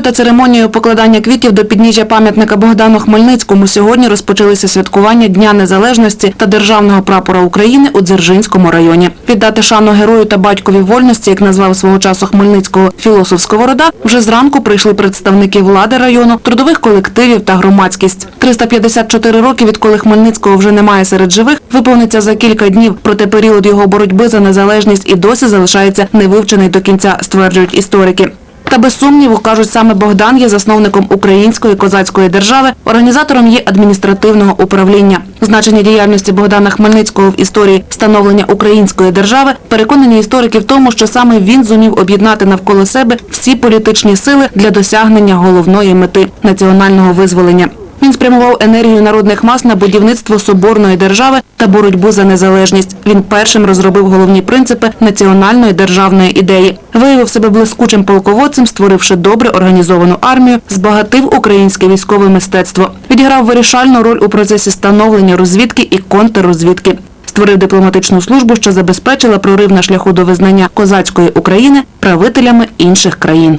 Та церемонією покладання квітів до підніжжя пам'ятника Богдану Хмельницькому сьогодні розпочалися святкування Дня Незалежності та Державного прапора України у Дзержинському районі. Віддати шану герою та батькові вольності, як назвав свого часу Хмельницького філософ Сковорода, вже зранку прийшли представники влади району, трудових колективів та громадськість. 354 роки, відколи Хмельницького вже немає серед живих, виповниться за кілька днів. Проте період його боротьби за незалежність і досі залишається невивчений до кінця, стверджують історики. Та без сумніву, кажуть, саме Богдан є засновником української козацької держави, організатором її адміністративного управління. Значення діяльності Богдана Хмельницького в історії становлення української держави переконані історики в тому, що саме він зумів об'єднати навколо себе всі політичні сили для досягнення головної мети національного визволення. Він спрямував енергію народних мас на будівництво соборної держави та боротьбу за незалежність. Він першим розробив головні принципи національної державної ідеї. Виявив себе блискучим полководцем, створивши добре організовану армію, збагатив українське військове мистецтво. Відіграв вирішальну роль у процесі становлення розвідки і контррозвідки. Створив дипломатичну службу, що забезпечила прорив на шляху до визнання козацької України правителями інших країн.